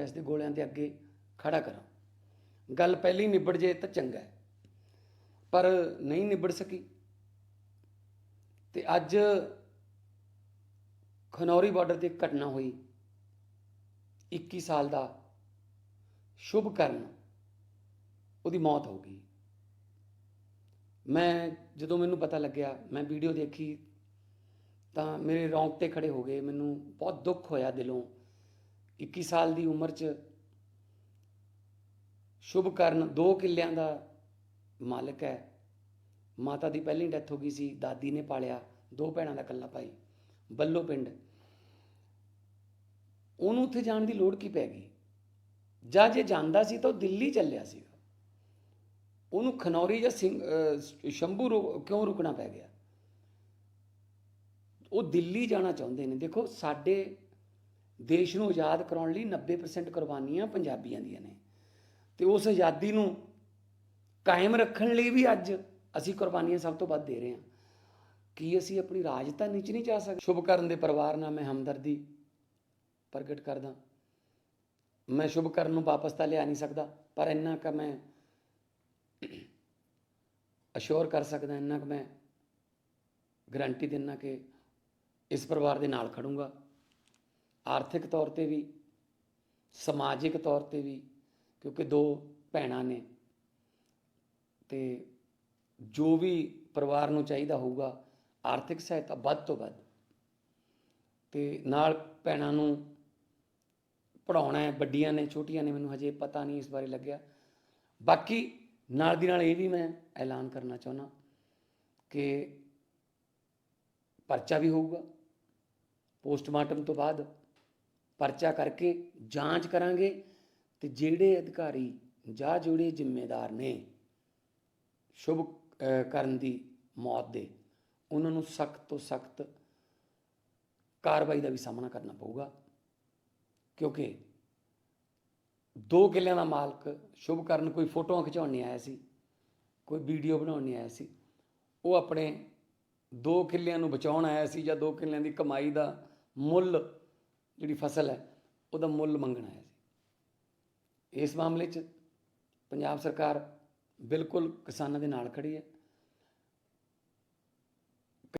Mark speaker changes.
Speaker 1: Gas ਦੇ ਗੋਲਿਆਂ ਦੇ ਅੱਗੇ ਖੜਾ ਕਰਾਂ। ਗੱਲ ਪਹਿਲੀ ਨਿਬੜ ਜੇ ਤਾਂ ਚੰਗਾ ਹੈ, ਪਰ ਨਹੀਂ ਨਿਬੜ ਸਕੀ। ਤੇ ਅੱਜ ਖਨੌਰੀ ਬਾਰਡਰ ਤੇ ਇੱਕ ਘਟਨਾ ਹੋਈ 21 ਸਾਲ ਦਾ ਸ਼ੁਭ ਕਰਨ, ਉਹਦੀ ਮੌਤ ਹੋ ਗਈ। ਮੈਂ ਜਦੋਂ ਮੈਨੂੰ ਪਤਾ ਲੱਗਿਆ, ਮੈਂ ਵੀਡੀਓ ਦੇਖੀ ਤਾਂ ਮੇਰੇ ਰੌਂਗਟੇ ਖੜੇ ਹੋ ਗਏ, ਮੈਨੂੰ ਬਹੁਤ ਦੁੱਖ ਹੋਇਆ ਦਿਲੋਂ। 21 ਸਾਲ ਦੀ ਉਮਰ 'ਚ ਸ਼ੁਭ ਕਰਨ ਦੋ ਕਿੱਲਿਆਂ ਦਾ ਮਾਲਕ ਹੈ। ਮਾਤਾ ਦੀ ਪਹਿਲੀ ਡੈਥ ਹੋ ਗਈ ਸੀ, ਦਾਦੀ ਨੇ ਪਾਲਿਆ, ਦੋ ਭੈਣਾਂ ਦਾ ਇਕੱਲਾ ਭਾਈ, ਬੱਲੋ ਪਿੰਡ। ਉਹਨੂੰ ਉੱਥੇ ਜਾਣ ਦੀ ਲੋੜ ਕੀ ਪੈ ਗਈ? ਜਾਂ ਜੇ ਜਾਂਦਾ ਸੀ ਤਾਂ ਉਹ ਦਿੱਲੀ ਚੱਲਿਆ ਸੀ। ਉਹਨੂੰ ਖਨੌਰੀ ਜਾਂ ਸਿੰਘ ਸ਼ੰਭੂ ਰੁ- ਕਿਉਂ ਰੁਕਣਾ ਪੈ ਗਿਆ? ਉਹ ਦਿੱਲੀ ਜਾਣਾ ਚਾਹੁੰਦੇ ਨੇ। ਦੇਖੋ, ਸਾਡੇ ਦੇਸ਼ ਨੂੰ ਆਜ਼ਾਦ ਕਰਾਉਣ ਲਈ 90% ਕੁਰਬਾਨੀਆਂ ਪੰਜਾਬੀਆਂ ਦੀਆਂ ਨੇ। ਤੇ ਉਸ ਆਜ਼ਾਦੀ ਨੂੰ ਕਾਇਮ ਰੱਖਣ ਲਈ ਵੀ ਅੱਜ ਅਸੀਂ ਕੁਰਬਾਨੀਆਂ ਸਭ ਤੋਂ ਵੱਧ ਦੇ ਰਹੇ ਹਾਂ। ਕੀ ਅਸੀਂ ਆਪਣੀ ਰਾਜਧਾਨੀ 'ਚ ਨਹੀਂ ਜਾ ਸਕਦੇ? ਸ਼ੁਭ ਕਰਨ ਦੇ ਪਰਿਵਾਰ ਨਾਲ ਮੈਂ ਹਮਦਰਦੀ ਪ੍ਰਗਟ ਕਰਦਾ। ਮੈਂ ਸ਼ੁਭ ਕਰਨ ਨੂੰ ਵਾਪਸ ਤਾਂ ਲਿਆ ਨਹੀਂ ਸਕਦਾ, ਪਰ ਇੰਨਾ ਕਿ ਮੈਂ ਅਸ਼ੋਰ ਕਰ ਸਕਦਾ, ਇੰਨਾ ਕਿ ਮੈਂ ਗਰੰਟੀ ਦਿੰਨਾ ਕਿ ਇਸ ਪਰਿਵਾਰ ਦੇ ਨਾਲ ਖੜੂੰਗਾ। ਆਰਥਿਕ ਤੌਰ ਤੇ ਵੀ, ਸਮਾਜਿਕ ਤੌਰ ਤੇ ਵੀ, ਕਿਉਂਕਿ ਦੋ ਭੈਣਾਂ ਨੇ। ਤੇ ਜੋ ਵੀ ਪਰਿਵਾਰ ਨੂੰ ਚਾਹੀਦਾ ਹੋਊਗਾ, ਆਰਥਿਕ ਸਹਾਇਤਾ ਵੱਧ ਤੋਂ ਵੱਧ। ਤੇ ਨਾਲ ਭੈਣਾਂ ਨੂੰ ਪੜਾਉਣਾ ਹੈ, ਵੱਡੀਆਂ ਨੇ, ਛੋਟੀਆਂ ਨੇ, ਮੈਨੂੰ ਹਜੇ ਪਤਾ ਨਹੀਂ ਇਸ ਬਾਰੇ ਲੱਗਿਆ। ਬਾਕੀ ਨਾਲ ਦੀ ਨਾਲ ਇਹ ਵੀ ਮੈਂ ਐਲਾਨ ਕਰਨਾ ਚਾਹੁੰਦਾ ਕਿ ਪਰਚਾ ਵੀ ਹੋਊਗਾ, ਪੋਸਟਮਾਰਟਮ ਤੋਂ ਬਾਅਦ ਪਰਚਾ ਕਰਕੇ ਜਾਂਚ ਕਰਾਂਗੇ ਤੇ ਜਿਹੜੇ ਅਧਿਕਾਰੀ ਜਾਂ ਜਿਹੜੇ ਜ਼ਿੰਮੇਦਾਰ ਨੇ ਸ਼ੁਭ ਕਰਨ ਦੀ ਮੌਤ ਦੇ, ਉਹਨਾਂ ਨੂੰ ਸਖਤ ਤੋਂ ਸਖਤ ਕਾਰਵਾਈ ਦਾ ਵੀ ਸਾਹਮਣਾ ਕਰਨਾ ਪਊਗਾ। ਕਿਉਂਕਿ ਦੋ ਕਿੱਲਿਆਂ ਦਾ ਮਾਲਕ ਸ਼ੁਭ ਕਰਨ ਕੋਈ ਫੋਟੋਆਂ ਖਿਚਾਉਣ ਨਹੀਂ ਆਇਆ ਸੀ, ਕੋਈ ਵੀਡੀਓ ਬਣਾਉਣ ਨਹੀਂ ਆਇਆ ਸੀ, ਉਹ ਆਪਣੇ ਦੋ ਕਿੱਲਿਆਂ ਨੂੰ ਬਚਾਉਣ ਆਇਆ ਸੀ ਜਾਂ ਦੋ ਕਿੱਲਿਆਂ ਦੀ ਕਮਾਈ ਦਾ ਮੁੱਲ ਜਿਹੜੀ ਫਸਲ ਹੈ, ਉਹਦਾ ਮੁੱਲ ਮੰਗਣ ਆਇਆ ਸੀ। ਇਸ ਮਾਮਲੇ 'ਚ ਪੰਜਾਬ ਸਰਕਾਰ ਬਿਲਕੁਲ ਕਿਸਾਨਾਂ ਦੇ ਨਾਲ ਖੜੀ ਹੈ।